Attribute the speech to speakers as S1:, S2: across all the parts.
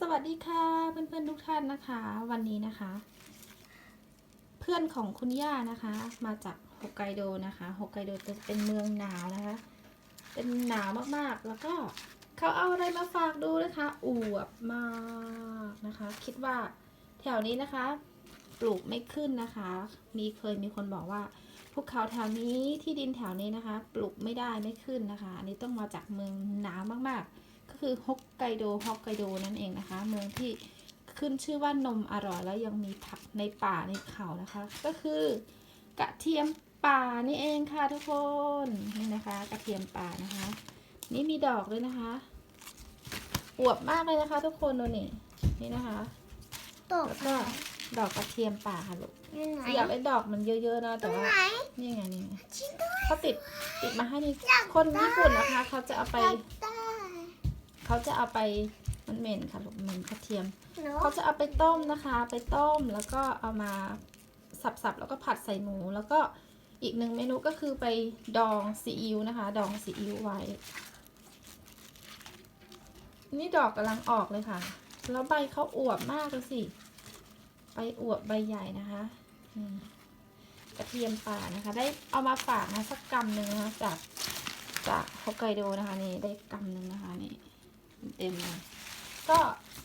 S1: สวัสดีค่ะเพื่อนๆทุกท่านนะคะ วันนี้นะคะ เพื่อนของคุณย่านะคะ มาจากฮอกไกโดนะคะฮอกไกโดจะเป็นเมืองหนาวนะคะ เป็นหนาวมากๆ แล้วก็เขาเอาอะไรมาฝากดูนะคะอวบมากนะคะ คิดว่าแถวนี้นะคะ ปลูกไม่ขึ้นนะคะ มีเคยมีคนบอกว่าภูเขาแถวนี้ที่ดินแถวนี้นะคะ ปลูกไม่ได้ไม่ขึ้นนะคะ อันนี้ต้องมาจากเมืองหนาวมากๆ คือฮอกไกโดฮอกไกโดนั่นเองนะคะ เมืองที่ขึ้นชื่อว่านมอร่อยแล้วยังมีผักในป่าในเขานะคะ ก็คือกระเทียมป่านี่เองค่ะทุกคนนี่นะคะกระเทียมป่านะคะ นี่มีดอกด้วยนะคะอวบมากเลยนะคะ ทุกคนดูนี่นี่นะคะ
S2: ตก
S1: แล้วก็ดอกกระเทียมป่าค่ะลูก
S2: อยู่ไหน
S1: อยากได้ดอกมันเยอะๆนะ
S2: ตร
S1: แต่
S2: ง
S1: ว่า
S2: ไหน
S1: นี่ไงนี่ไง
S2: ชิ้นด้วย
S1: เขาติดติดมาให้นี่
S2: อยาก
S1: คนญี่ปุ่นนะคะ เขาจะเอาไป
S2: อยากได้
S1: เขาจะเอาไปมันเหม็นค่ะลูกเหม็นกระเทียม
S2: เนอะ
S1: เขาจะเอาไปต้มนะคะ ไปต้มแล้วก็เอามาสับๆแล้วก็ผัดใส่หมู แล้วก็อีกหนึ่งเมนูก็คือไปดองซีอิ๊วนะคะ ดองซีอิ๊วไว้ นี่ดอกกำลังออกเลยค่ะ แล้วใบเขาอวบมากเลยสิ ใบอวบใบใหญ่นะคะอืมกระเทียมป่านะคะ ได้เอามาฝากนะสักกำหนึ่งนะคะจากจากฮอกไกโดนะคะนี่ได้กำหนึ่งนะคะนี่ เต็มก็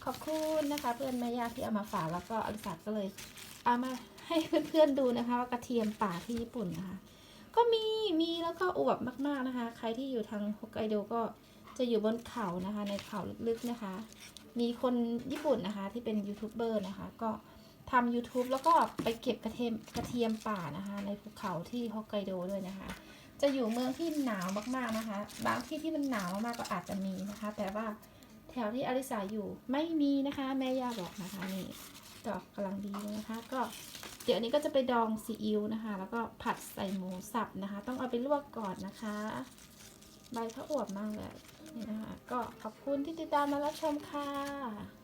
S1: ขอบคุณนะคะ เพื่อนแม่ย่าที่เอามาฝากแล้วก็อลิสาก็เลย เอามาให้เพื่อนๆดูนะคะ ว่ากระเทียมป่าที่ญี่ปุ่นนะคะ ก็มีมีแล้วก็อวบมาก ๆนะคะ ใครที่อยู่ทางฮอกไกโดก็จะอยู่บนเขานะคะ ในเขาลึกๆนะคะ มีคนญี่ปุ่นนะคะ ที่เป็นยูทูบเบอร์นะคะ ก็ทำ YouTube แล้วก็ไปเก็บกระเทียมกระเทียมป่านะคะ ในภูเขาที่ฮอกไกโดด้วยนะคะ จะอยู่เมืองที่หนาวมากๆนะคะ บางที่ที่มันหนาวมากๆก็อาจจะมีนะคะ แต่ว่าแถวที่อลิสาอยู่ไม่มีนะคะ แม่ย่าบอกนะคะนี่ดอกกำลังดีเลยนะคะ ก็เดี๋ยวนี้ก็จะไปดองซีอิ๊วนะคะ แล้วก็ผัดใส่หมูสับนะคะ ต้องเอาไปลวกก่อนนะคะ ใบเขาอวบมากเลยนี่นะคะ ก็ขอบคุณที่ติดตามมารับชมค่ะ